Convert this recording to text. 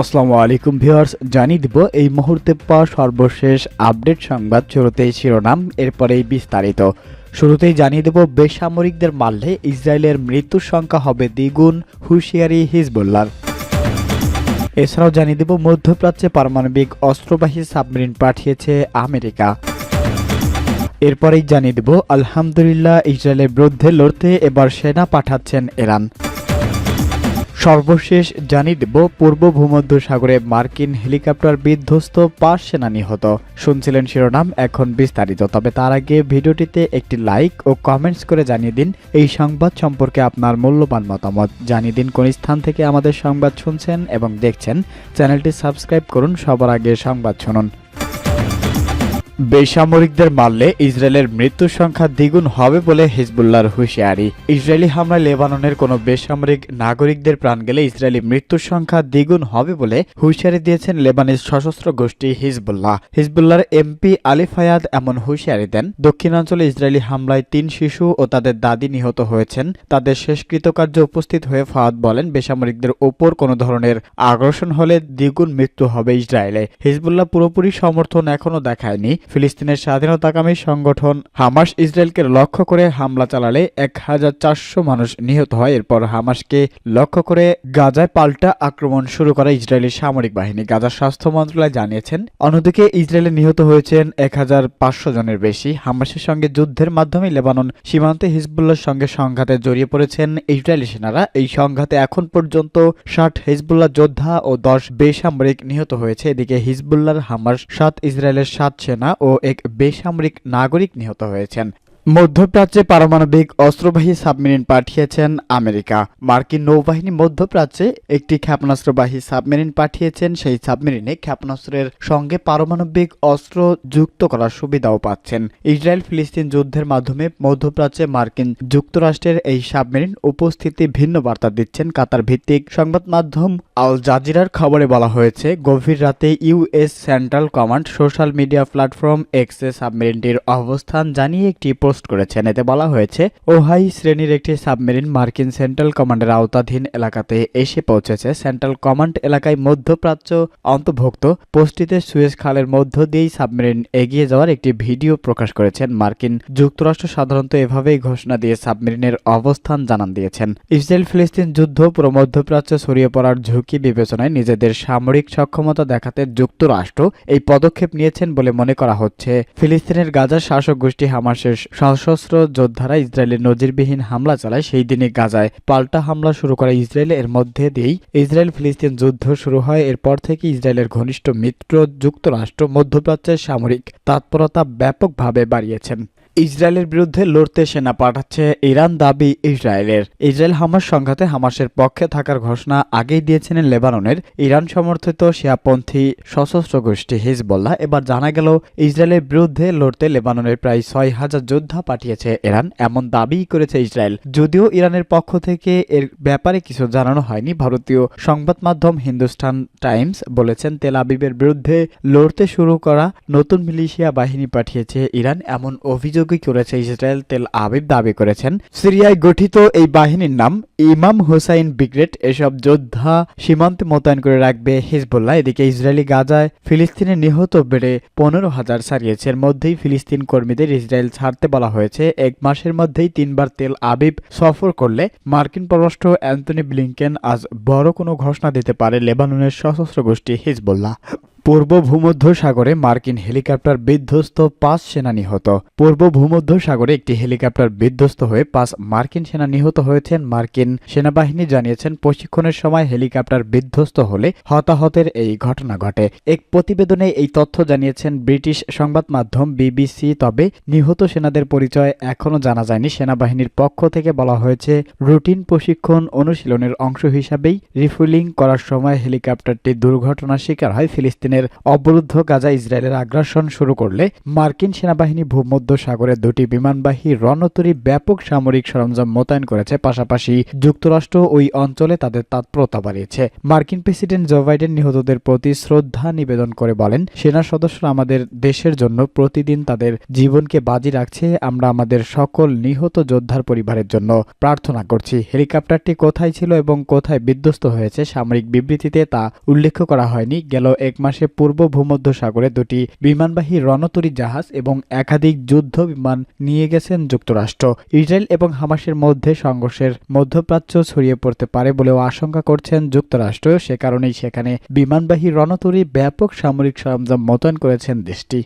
আসসালামু আলাইকুম ভিউয়ার্স, জানিয়ে দিব এই মুহূর্তে পাওয়া সর্বশেষ আপডেট সংবাদ শুরুতেই শিরোনাম, এরপরেই বিস্তারিত। শুরুতেই জানিয়ে দেব, বেসামরিকদের মারলে ইসরায়েলের মৃত্যুর সংখ্যা হবে দ্বিগুণ, হুঁশিয়ারি হিজবুল্লার এছাড়াও জানিয়ে দেব, মধ্যপ্রাচ্যে পারমাণবিক অস্ত্রবাহী সাবমেরিন পাঠিয়েছে আমেরিকা। এরপরেই জানিয়ে দেব, আলহামদুলিল্লাহ, ইসরায়েলের বিরুদ্ধে লড়তে এবার সেনা পাঠাচ্ছেন ইরান। সর্বশেষ জানিয়ে দেব, পূর্ব ভূমধ্য সাগরে মার্কিন হেলিকপ্টার বিধ্বস্ত পাঁচ সেনা নিহত। শুনছিলেন শিরোনাম, এখন বিস্তারিত। তবে তার আগে ভিডিওটিতে একটি লাইক ও কমেন্টস করে জানিয়ে দিন এই সংবাদ সম্পর্কে আপনার মূল্যবান মতামত। জানিয়ে দিন কোন স্থান থেকে আমাদের সংবাদ শুনছেন এবং দেখছেন। চ্যানেলটি সাবস্ক্রাইব করুন, সবার আগে সংবাদ শুনুন। বেসামরিকদের মারলে ইসরায়েলের মৃত্যুর সংখ্যা দ্বিগুণ হবে বলে হিজবুল্লাহর হুঁশিয়ারি। ইসরায়েলি হামলায় লেবাননের কোনো বেসামরিক নাগরিকদের প্রাণ গেলে ইসরায়েলি মৃত্যুর সংখ্যা দ্বিগুণ হবে বলে হুঁশিয়ারি দিয়েছেন লেবানিজ সশস্ত্র গোষ্ঠী হিজবুল্লাহ। হিজবুল্লাহর এমপি আলী ফায়াদ এমন হুঁশিয়ারি দেন, দক্ষিণাঞ্চলে ইসরায়েলি হামলায় তিন শিশু ও তাদের দাদি নিহত হয়েছেন। তাদের শেষকৃতকার্য উপস্থিত হয়ে ফায়াদ বলেন, বেসামরিকদের ওপর কোনো ধরনের আগ্রাসন হলে দ্বিগুণ মৃত্যু হবে ইসরায়েলে। হিজবুল্লাহ পুরোপুরি সমর্থন এখনও দেখায়নি। ফিলিস্তিনের স্বাধীনতাকামী সংগঠন হামাস ইসরায়েলকে লক্ষ্য করে হামলা চালালে এক হাজার চারশো মানুষ নিহত হয়। এরপর হামাসকে লক্ষ্য করে গাজায় পাল্টা আক্রমণ শুরু করে ইসরায়েলি সামরিক বাহিনী। গাজার স্বাস্থ্য মন্ত্রণালয় জানিয়েছেন, অন্যদিকে ইসরায়েলে নিহত হয়েছেন এক হাজার পাঁচশো জনের বেশি। হামাসের সঙ্গে যুদ্ধের মাধ্যমে লেবানন সীমান্তে হিজবুল্লাহর সঙ্গে সংঘাতে জড়িয়ে পড়েছেন ইসরায়েলি সেনারা। এই সংঘাতে এখন পর্যন্ত ষাট হিজবুল্লাহ যোদ্ধা ও দশ বেসামরিক নিহত হয়েছে। এদিকে হিজবুল্লাহর হামাস সাত, ইসরায়েলের সাত সেনা ও এক বেসামরিক নাগরিক নিহত হয়েছেন। মধ্যপ্রাচ্যে পারমাণবিক অস্ত্রবাহী সাবমেরিন পাঠিয়েছেন আমেরিকা। মার্কিন নৌবাহিনী মধ্যপ্রাচ্যে একটি ক্ষেপণাস্ত্রবাহী সাবমেরিন পাঠিয়েছেন। সেই সাবমেরিনে ক্ষেপণাস্ত্রের সঙ্গে পারমাণবিক অস্ত্র যুক্ত করার সুবিধাও পাচ্ছেন। ইসরায়েল ফিলিস্তিন যুদ্ধের মাধ্যমে মধ্যপ্রাচ্যে মার্কিন যুক্তরাষ্ট্রের এই সাবমেরিন উপস্থিতি ভিন্ন বার্তা দিচ্ছেন কাতার ভিত্তিক সংবাদ মাধ্যম আল জাজিরার। খবরে বলা হয়েছে, গভীর রাতে US central command social media platform এক্সে সাবমেরিনটির অবস্থান জানিয়ে একটি পোস্ট করেছেন। এতে বলা হয়েছে, ওহাই শ্রেণির একটি সাবমেরিন মার্কিন সেন্ট্রাল কমান্ডের আওতাধীন এলাকাতে এসে পৌঁছেছে। সেন্ট্রাল কমান্ড এলাকায় মধ্যপ্রাচ্য অন্তর্ভুক্ত। পোস্টটিতে সুয়েজ খালের মধ্য দিয়েই সাবমেরিন এগিয়ে যাওয়ার একটি ভিডিও প্রকাশ করেছেন। মার্কিন যুক্তরাষ্ট্র সাধারণত এভাবেই ঘোষণা দিয়ে সাবমেরিনের অবস্থান জানান দিয়েছেন। ইসরায়েল ফিলিস্তিন যুদ্ধ পুরো মধ্যপ্রাচ্য ছড়িয়ে পড়ার ঝুঁকি বিবেচনায় নিজেদের সামরিক সক্ষমতা দেখাতে যুক্তরাষ্ট্র এই পদক্ষেপ নিয়েছেন বলে মনে করা হচ্ছে। ফিলিস্তিনের গাজার শাসক গোষ্ঠী হামাসের সশস্ত্র যোদ্ধারা ইসরায়েলের নজিরবিহীন হামলা চালায় সেই দিনে গাজায়। পাল্টা হামলা শুরু করে ইসরায়েল, এর মধ্যে দিয়েই ইসরায়েল ফিলিস্তিন যুদ্ধ শুরু হয়। এরপর থেকে ইসরায়েলের ঘনিষ্ঠ মিত্র, যুক্তরাষ্ট্র, মধ্যপ্রাচ্যের সামরিক তৎপরতা ব্যাপকভাবে বাড়িয়েছেন। ইসরায়েলের বিরুদ্ধে লড়তে সেনা পাঠাচ্ছে ইরান দাবি ইসরায়েলের। ইসরায়েল হামাস সংঘাতে হামাসের পক্ষে থাকার ঘোষণা আগেই দিয়েছিলেন লেবাননের ইরান সমর্থিত শিয়াপন্থী সশস্ত্র গোষ্ঠী হিজবল্লাহ। এবার জানা গেল, ইসরায়েলের বিরুদ্ধে লড়তে লেবাননের প্রায় ছয় হাজার যোদ্ধা পাঠিয়েছে ইরান। এমন দাবি করেছে ইসরায়েল। যদিও ইরানের পক্ষ থেকে এর ব্যাপারে কিছু জানানো হয়নি, ভারতীয় সংবাদ মাধ্যম হিন্দুস্তান টাইমস বলেছেন, তেল আবিবের বিরুদ্ধে লড়তে শুরু করা নতুন মিলিশিয়া বাহিনী পাঠিয়েছে ইরান। এমন অভিযোগ অভিযোগই করেছে ইসরায়েল তেল আবিব দাবি করেছেন। সিরিয়ায় গঠিত এই বাহিনীর নাম ইমাম হুসাইন ব্রিগেড। এসব যোদ্ধা সীমান্তে মোতায়েন করে রাখবে হিজবুল্লাহ। এদিকে ইসরায়েলি গাজায় ফিলিস্তিনের নিহত বেড়ে পনেরো হাজার ছাড়িয়েছে এর মধ্যেই ফিলিস্তিন কর্মীদের ইসরায়েল ছাড়তে বলা হয়েছে। এক মাসের মধ্যেই তিনবার তেল আবিব সফর করলে মার্কিন পররাষ্ট্র অ্যান্টনি ব্লিংকেন আজ বড় কোনো ঘোষণা দিতে পারে লেবাননের সশস্ত্র গোষ্ঠী হিজবুল্লাহ। পূর্ব ভূমধ্য সাগরে মার্কিন হেলিকপ্টার বিধ্বস্ত পাঁচ সেনা নিহত। পূর্ব ভূমধ্য সাগরে একটি হেলিকপ্টার বিধ্বস্ত হয়ে পাঁচ মার্কিন সেনা নিহত হয়েছেন। মার্কিন সেনাবাহিনী জানিয়েছেন, প্রশিক্ষণের সময় হেলিকপ্টার বিধ্বস্ত হলে হতাহতের এই ঘটনা ঘটে। এক প্রতিবেদনে এই তথ্য জানিয়েছেন ব্রিটিশ সংবাদ মাধ্যম বিবিসি, তবে নিহত সেনাদের পরিচয় এখনও জানা যায়নি। সেনাবাহিনীর পক্ষ থেকে বলা হয়েছে, রুটিন প্রশিক্ষণ অনুশীলনের অংশ হিসাবেই রিফুলিং করার সময় হেলিকপ্টারটি দুর্ঘটনার শিকার হয় ফিলিস্তিনের ফিলিস্তিনের অবরুদ্ধ গাজা ইসরায়েলের আগ্রাসন শুরু করলে মার্কিন সেনাবাহিনী ভূমধ্য সাগরে দুটি বিমানবাহী রণতরী ব্যাপক সামরিক সরঞ্জাম মোতায়েন করেছে, পাশাপাশি যুক্তরাষ্ট্র ওই অঞ্চলে তাদের তৎপরতা বাড়িয়েছে। মার্কিন প্রেসিডেন্ট জো বাইডেন নিহতদের প্রতি শ্রদ্ধা নিবেদন করে বলেন, সেনা সদস্যরা আমাদের দেশের জন্য প্রতিদিন তাদের জীবনকে বাজি রাখছে, আমরা আমাদের সকল নিহত যোদ্ধার পরিবারের জন্য প্রার্থনা করছি। হেলিকপ্টারটি কোথায় ছিল এবং কোথায় বিধ্বস্ত হয়েছে সামরিক বিবৃতিতে তা উল্লেখ করা হয়নি। গেল এক মাসে পূর্ব ভূমধ্য সাগরে দুটি বিমানবাহী রণতরী জাহাজ এবং একাধিক যুদ্ধ বিমান নিয়ে গেছেন যুক্তরাষ্ট্র। ইসরায়েল এবং হামাসের মধ্যে সংঘর্ষের মধ্যপ্রাচ্য ছড়িয়ে পড়তে পারে বলেও আশঙ্কা করছেন যুক্তরাষ্ট্র। সে কারণেই সেখানে বিমানবাহী রণতরী ব্যাপক সামরিক সরঞ্জাম মোতায়েন করেছেন দেশটি।